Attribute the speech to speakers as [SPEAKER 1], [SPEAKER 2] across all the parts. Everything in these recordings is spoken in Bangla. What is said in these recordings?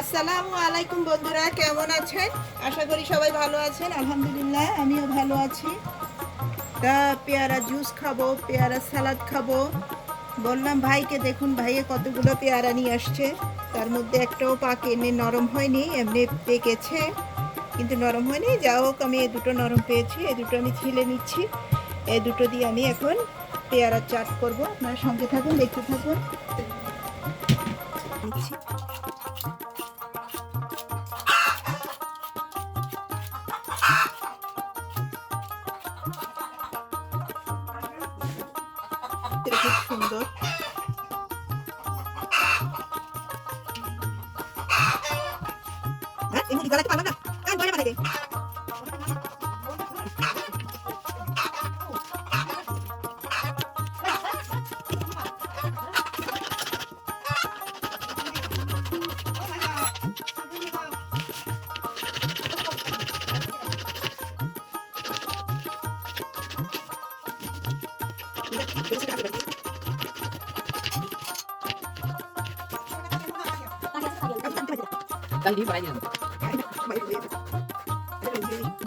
[SPEAKER 1] আসসালামু আলাইকুম বন্ধুরা, কেমন আছেন? আশা করি সবাই ভালো আছেন। আলহামদুলিল্লাহ, আমিও ভালো আছি। তা, পেয়ারা জুস খাব, পেয়ারা সালাদ খাব। বললাম, ভাইকে দেখুন, ভাইয়ে কতগুলো পেয়ারা নিয়ে আসছে। তার মধ্যে একটাও পাকে, এমনি নরম হয়নি, এমনি পেকেছে। কিন্তু নরম হয়নি যা হোক, আমি এ দুটো নরম পেয়েছি এই দুটো আমি ছিলে নিচ্ছি। এ দুটো দিয়ে আমি এখন পেয়ারা চাট করব। আপনারা সঙ্গে থাকুন, দেখতে থাকুন। এটা খুব সুন্দর হ্যাঁ, এমনি গলাতে পারবে না? এই, বইটা পাঠাই দে।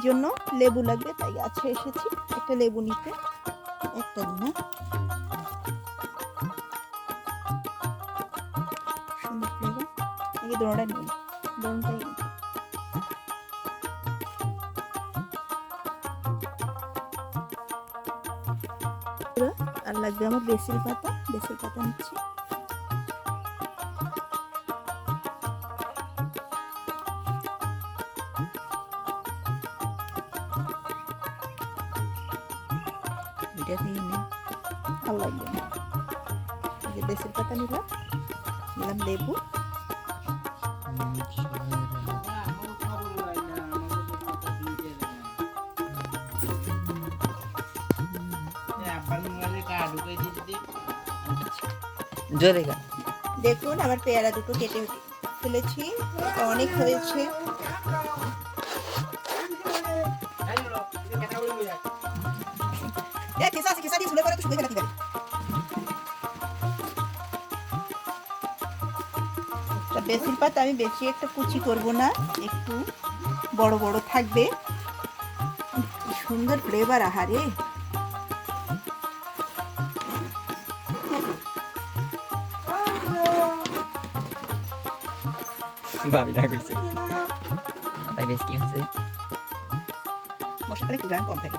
[SPEAKER 1] জন্য লেবু লাগবে, তাই গাছে এসেছি। একটা লেবু নিতে। একটা দিন। আর লাগবে আমার বেসিল পাতা। বেসিল পাতা নিচ্ছি। এটা দিয়ে নিন ভালো লাগবে না এই যে বেসিল পাতা নিলাম নিলাম লেবু
[SPEAKER 2] জোরে গা
[SPEAKER 1] দেখুন আমার পেয়ারা দুটো কেটে ফেলেছি অনেক হয়েছে এ, খেসা আছে, খেসা দিয়ে ঝুলে পড়ে তো শুকিয়ে ফেলাতে পারি। বেসিল পাতা আমি বেশি একটা কুচি করব না একটু বড় বড় থাকবে। সুন্দর ফ্লেভার আহারে।
[SPEAKER 2] ভাবি না কইছে তাই বেশ কি হচ্ছে
[SPEAKER 1] মশলাটা একটু গ্রাম কম থাকে?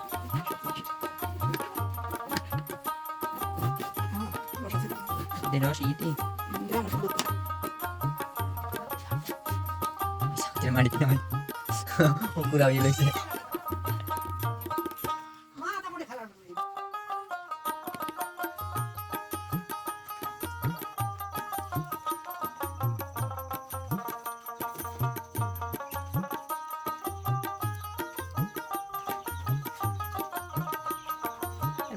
[SPEAKER 1] 내 러시
[SPEAKER 2] 이디 sambil mandi teman aku dah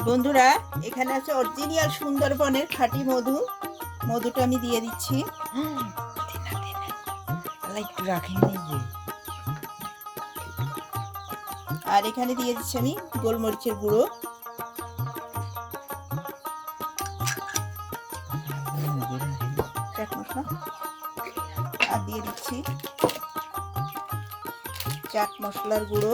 [SPEAKER 1] বন্ধুরা এখানে আছে অরিজিনাল সুন্দরবনের খাঁটি মধু। মধুটা আমি দিয়ে দিচ্ছি। আর এখানে দিয়ে দিচ্ছি আমি গোলমরিচের গুঁড়ো। চাট মশলা। আর দিয়ে দিচ্ছি চাট মশলার গুঁড়ো।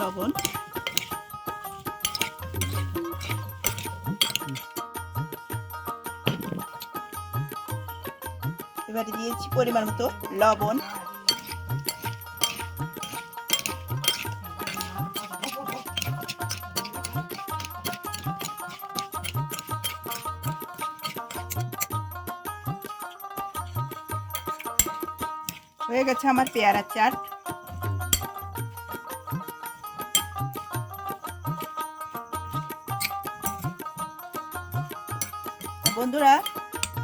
[SPEAKER 1] লবণ। এবারে দিয়েছি পরিমাণ মতো লবণ। হয়ে গেছে আমার পেয়ারা চাট। বন্ধুরা,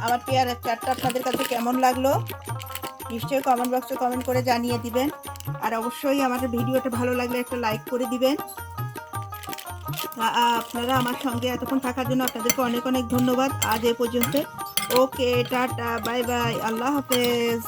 [SPEAKER 1] আমার পেয়ারের চারটা আপনাদের কাছে কেমন লাগল? নিশ্চয়ই কমেন্ট বক্সে কমেন্ট করে জানিয়ে দিবেন। আর অবশ্যই আমার ভিডিওটা ভালো লাগলে একটা লাইক করে দিবেন। আপনারা আমার সঙ্গে এতক্ষণ থাকার জন্য আপনাদেরকে অনেক অনেক ধন্যবাদ। আজ এ পর্যন্ত। ওকে, টাটা, বাই বাই, আল্লাহ হাফেজ।